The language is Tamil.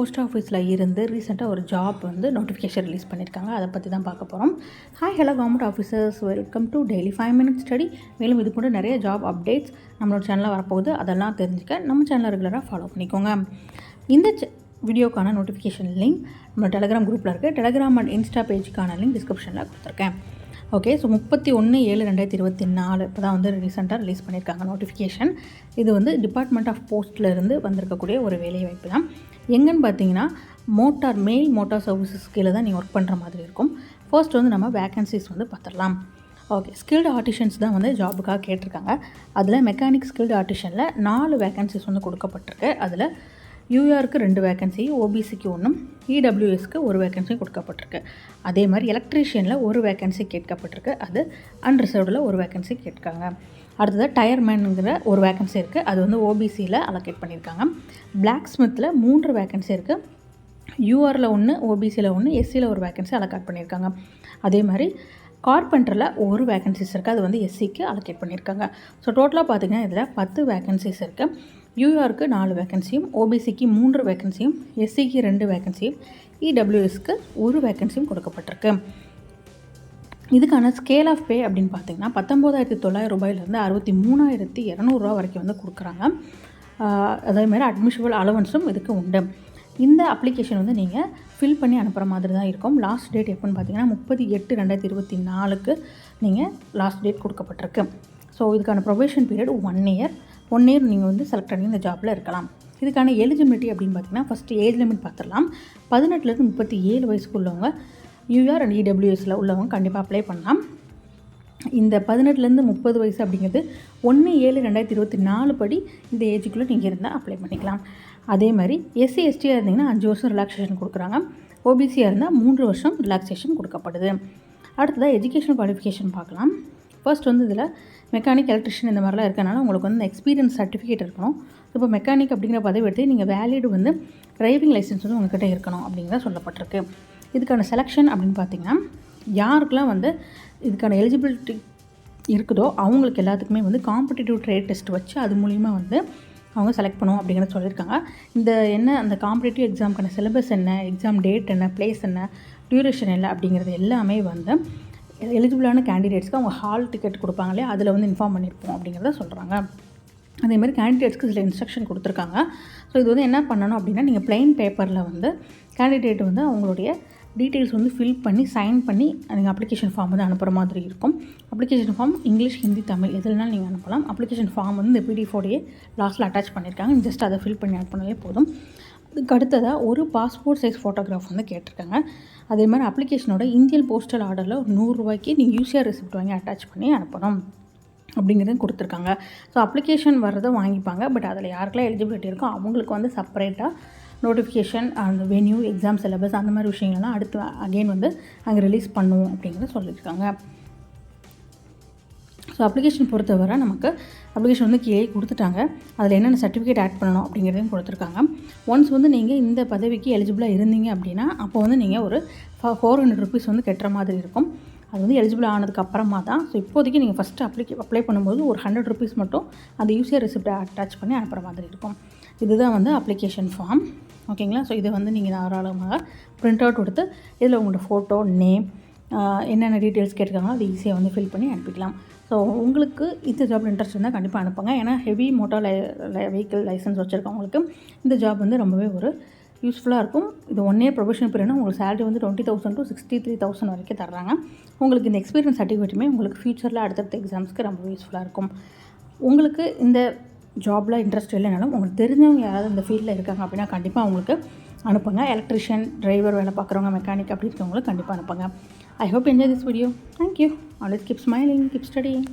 போஸ்ட் ஆஃபீஸில் இருந்து ரீசெண்டாக ஒரு ஜாப் வந்து நோட்டிஃபிகேஷன் ரிலீஸ் பண்ணியிருக்காங்க. அதை பற்றி தான் பார்க்க போகிறோம் hi hello government officers welcome to daily five minutes study மேலும் இது கூட நிறைய ஜாப் அப்டேட்ஸ் நம்மளோட சேனலில் வரப்போகுது. அதெல்லாம் தெரிஞ்சுக்க நம்ம சேனலை ரெகுலராக ஃபாலோ பண்ணிக்கோங்க. இந்த வீடியோக்கான நோட்டிஃபிகேஷன் லிங்க் நம்ம டெலகிராம் குரூப்பில் இருக்குது டெலகிராம் அண்ட் இன்ஸ்டா பேஜுக்கான லிங்க் டிஸ்கிரிப்ஷனில் கொடுத்துருக்கேன். ஓகே ஸோ முப்பத்தி ஒன்று ஏழு ரெண்டாயிரத்தி இருபத்தி நாலு இப்போ தான் வந்து ரீசெண்டாக ரிலீஸ் பண்ணியிருக்காங்க நோட்டிஃபிகேஷன் இது வந்து டிபார்ட்மெண்ட் ஆஃப் போஸ்ட்டில் இருந்து வந்திருக்கக்கூடிய ஒரு வேலை வாய்ப்பு தான். எங்கன்னு பார்த்தீங்கன்னா மோட்டார் மெயில் மோட்டார் சர்வீசஸ் கீழே தான் நீங்கள் ஒர்க் பண்ணுற மாதிரி இருக்கும். ஃபர்ஸ்ட் வந்து நம்ம வேகன்சிஸ் வந்து பார்த்துடலாம். ஓகே ஸ்கில்டு ஆர்டிஷன்ஸ் தான் வந்து ஜாபுக்காக கேட்டிருக்காங்க. அதில் மெக்கானிக் ஸ்கில்டு ஆர்டிஷனில் நாலு வேகன்சிஸ் வந்து கொடுக்கப்பட்டிருக்கு. அதில் யூஆருக்கு ரெண்டு வேகன்சி ஓபிசிக்கு ஒன்றும் இடபிள்யூஎஸ்க்கு ஒரு வேகன்சி கொடுக்கப்பட்டிருக்கு. அதே மாதிரி எலக்ட்ரீஷியனில் ஒரு வேகன்சி கேட்கப்பட்டிருக்கு. அது அன்ரிசர்வ்டில் ஒரு வேகன்சி கேட்காங்க அடுத்தது டயர்மேனுங்கிற ஒரு வேக்கன்சி இருக்குது அது வந்து ஓபிசியில் அலோகேட் பண்ணியிருக்காங்க. பிளாக் ஸ்மித்தில் மூன்று வேக்கன்சி இருக்குது யூஆரில் ஒன்று ஓபிசியில் ஒன்று எஸ்சியில் ஒரு வேக்கன்சி அலோகேட் பண்ணியிருக்காங்க. அதே மாதிரி கார்பெண்டரில் ஒரு வேக்கன்சிஸ் இருக்குது அது வந்து எஸ்சிக்கு அலோகேட் பண்ணியிருக்காங்க. ஸோ டோட்டலாக பார்த்தீங்கன்னா இதில் பத்து வேக்கன்சிஸ் இருக்குது யூஆருக்கு நாலு வேக்கன்சியும் ஓபிசிக்கு மூன்று வேக்கன்சியும் எஸ்சிக்கு ரெண்டு வேக்கன்சியும் இடபிள்யூஎஸ்க்கு ஒரு வேக்கன்சியும் கொடுக்கப்பட்டிருக்கு. இதுக்கான ஸ்கேல் ஆஃப் பே அப்படின்னு பார்த்தீங்கன்னா பத்தொம்போதாயிரத்தி தொள்ளாயிரம் ரூபாயிலேருந்து அறுபத்தி மூணாயிரத்தி இரநூறுவா வரைக்கும் வந்து கொடுக்குறாங்க. அதேமாதிரி அட்மிஷபிள் அலவன்ஸும் இதுக்கு உண்டு. இந்த அப்ளிகேஷன் வந்து நீங்கள் ஃபில் பண்ணி அனுப்புகிற மாதிரி தான் இருக்கும். லாஸ்ட் டேட் எப்போன்னு பார்த்தீங்கன்னா முப்பது எட்டு ரெண்டாயிரத்தி இருபத்தி நாலுக்கு நீங்கள் லாஸ்ட் டேட் கொடுக்கப்பட்டிருக்கு. ஸோ இதுக்கான probation period one year one year நீங்கள் வந்து செலக்ட் பண்ணி இந்த ஜாப்பில் இருக்கலாம். இதுக்கான எலிஜிபிலிட்டி அப்படின்னு பார்த்தீங்கன்னா ஃபஸ்ட்டு ஏஜ் லிமிட் பார்த்துடலாம். பதினெட்டுலேருந்து முப்பத்தி ஏழு வயசுக்கு உள்ளவங்க யூஆர் அண்ட் இடபிள்யூஎஸில் உள்ளவங்க கண்டிப்பாக அப்ளை பண்ணலாம். இந்த பதினெட்டுலேருந்து முப்பது வயசு அப்படிங்கிறது ஒன்று ஏழு ரெண்டாயிரத்தி இருபத்தி நாலு படி இந்த ஏஜுக்குள்ளே நீங்கள் இருந்தால் அப்ளை பண்ணிக்கலாம். அதே மாதிரி எஸ்சி எஸ்டியாக இருந்தீங்கன்னா அஞ்சு வருஷம் ரிலாக்ஸேஷன் கொடுக்குறாங்க. ஓபிசியாக இருந்தால் மூன்று வருஷம் ரிலாக்ஸேஷன் கொடுக்கப்படுது. அடுத்ததாக எஜுகேஷன் குவாலிஃபிகேஷன் பார்க்கலாம். ஃபர்ஸ்ட் வந்து இதில் மெக்கானிக் எலக்ட்ரிஷியன் இந்த மாதிரிலாம் இருக்கனால உங்களுக்கு வந்து எக்ஸ்பீரியன்ஸ் சர்டிஃபிகேட் இருக்கணும். இப்போ மெக்கானிக் அப்படிங்கிற பதவி எடுத்து நீங்கள் வேலிடு வந்து டிரைவிங் லைசன்ஸ் வந்து உங்ககிட்ட இருக்கணும் அப்படிங்கிறத சொல்லப்பட்டிருக்கு. இதுக்கான செலெக்ஷன் அப்படின்னு பார்த்தீங்கன்னா யாருக்கெல்லாம் வந்து இதுக்கான எலிஜிபிலிட்டி இருக்குதோ அவங்களுக்கு எல்லாத்துக்குமே வந்து காம்படிட்டிவ் ட்ரேட் டெஸ்ட் வச்சு அது மூலிமா வந்து அவங்க செலக்ட் பண்ணுவோம் அப்படிங்கிறத சொல்லியிருக்காங்க. இந்த என்ன அந்த காம்படிட்டிவ் எக்ஸாமுக்கான சிலபஸ் என்ன எக்ஸாம் டேட் என்ன ப்ளேஸ் என்ன டியூரேஷன் என்ன அப்படிங்கிறது எல்லாமே வந்து எலிஜிபிளான கேண்டிடேட்ஸ்க்கு அவங்க ஹால் டிக்கெட் கொடுப்பாங்களே அதில் வந்து இன்ஃபார்ம் பண்ணியிருப்போம் அப்படிங்கிறத சொல்கிறாங்க அதேமாதிரி கேண்டிடேட்ஸ்க்கு சில இன்ஸ்ட்ரக்ஷன் கொடுத்துருக்காங்க. ஸோ இது வந்து என்ன பண்ணணும் அப்படின்னா நீங்கள் ப்ளைன் பேப்பரில் வந்து கேண்டிடேட் வந்து அவங்களுடைய டீட்டெயில்ஸ் வந்து ஃபில் பண்ணி சைன் பண்ணி நீங்கள் அப்ளிகேஷன் ஃபார்ம் வந்து அனுப்புகிற மாதிரி இருக்கும். Application form English Hindi Tamil எதுனாலும் நீங்கள் அனுப்பலாம். அப்ளிகேஷன் ஃபார்ம் வந்து இந்த பிடிஎஃபோடையே லாஸ்ட்டில் அட்டாச் பண்ணியிருக்காங்க ஜஸ்ட் அதை ஃபில் பண்ணி அனுப்பினாலே போதும். அதுக்கு அடுத்ததாக ஒரு பாஸ்போர்ட் சைஸ் ஃபோட்டோகிராஃப் வந்து கேட்டிருக்காங்க. அதே மாதிரி அப்ளிகேஷனோட இந்தியன் போஸ்டல் ஆர்டரில் ஒரு நூறுரூவாய்க்கு நீங்கள் யூசிஆர் ரெசிப்ட் வாங்கி அட்டாச் பண்ணி அனுப்பணும். அப்படிங்கிறதையும் கொடுத்துருக்காங்க. ஸோ அப்ளிகேஷன் வர்றதை வாங்கிப்பாங்க. பட் அதில் யாருக்கெல்லாம் எலிஜிபிலிட்டி இருக்கோ அவங்களுக்கு வந்து செப்பரேட்டாக நோட்டிஃபிகேஷன் அந்த வென்யூ எக்ஸாம் சிலபஸ் அந்த மாதிரி விஷயங்கள்லாம் அடுத்து அகைன் வந்து அங்கே ரிலீஸ் பண்ணுவோம் அப்படிங்கிறத சொல்லியிருக்காங்க. ஸோ அப்ளிகேஷன் பொறுத்தவரை நமக்கு அப்ளிகேஷன் வந்து கீழே கொடுத்துட்டாங்க. அதில் என்னென்ன சர்டிஃபிகேட் ஆட் பண்ணணும் அப்படிங்கிறதையும் கொடுத்துருக்காங்க. ஒன்ஸ் வந்து நீங்கள் இந்த பதவிக்கு எலிஜிபிளாக இருந்தீங்க அப்படின்னா அப்போ வந்து நீங்கள் ஒரு ஃபோர் ஹண்ட்ரட் ருபீஸ் வந்து கட்டுற மாதிரி இருக்கும். அது வந்து எலிஜிபிள் ஆனதுக்கு அப்புறமா தான். ஸோ இப்போதைக்கு நீங்கள் ஃபஸ்ட்டு அப்ளிகே அப்ளை பண்ணும்போது ஒரு ஹண்ட்ரட் ருபீஸ் மட்டும் அந்த யூசிஆர் ரெசிப்டை அட்டாச் பண்ணி அனுப்புகிற மாதிரி இருக்கும். இதுதான் வந்து அப்ளிகேஷன் ஃபார்ம் ஓகேங்களா? ஸோ இதை வந்து நீங்கள் தாராளமாக ப்ரிண்ட் அவுட் கொடுத்து இதில் உங்களோட ஃபோட்டோ நேம் என்னென்ன டீட்டெயில்ஸ் கேட்டிருக்காங்களோ அது ஈஸியாக வந்து ஃபில் பண்ணி அனுப்பிக்கலாம். ஸோ உங்களுக்கு இந்த ஜாப் இன்ட்ரெஸ்ட் இருந்தால் கண்டிப்பாக அனுப்புங்க. ஏன்னா ஹெவி மோட்டார் லை வெஹிக்கிள் லைசன்ஸ் வச்சுருக்கவங்களுக்கு இந்த ஜாப் வந்து ரொம்பவே ஒரு யூஸ்ஃபுல்லாக இருக்கும். இது ஒன் இயர் ப்ரொஃபஷனல் பீரியட்னா உங்களுக்கு சேலரி வந்து twenty thousand to sixty three thousand வரைக்கும் தர்றாங்க. உங்களுக்கு இந்த எக்ஸ்பீரியன்ஸ் சர்டிஃபிகேட்டுமே உங்களுக்கு ஃப்யூச்சரில் அடுத்தடுத்த எக்ஸாம்ஸ்க்கு ரொம்ப யூஸ்ஃபுல்லாக இருக்கும். உங்களுக்கு இந்த ஜாபில் இன்ட்ரெஸ்ட் இல்லைனாலும் உங்களுக்கு தெரிஞ்சவங்க யாராவது இந்த ஃபீல்டில் இருக்காங்க அப்படின்னா கண்டிப்பாக அவங்களுக்கு அனுப்புங்க. எலக்ட்ரிஷியன் டிரைவர் வேலை பார்க்குறவங்க மெக்கானிக் அப்படி இருக்கவங்களுக்கு கண்டிப்பாக அனுப்புங்க. I hope enjoy this video thank you always keep smiling keep studying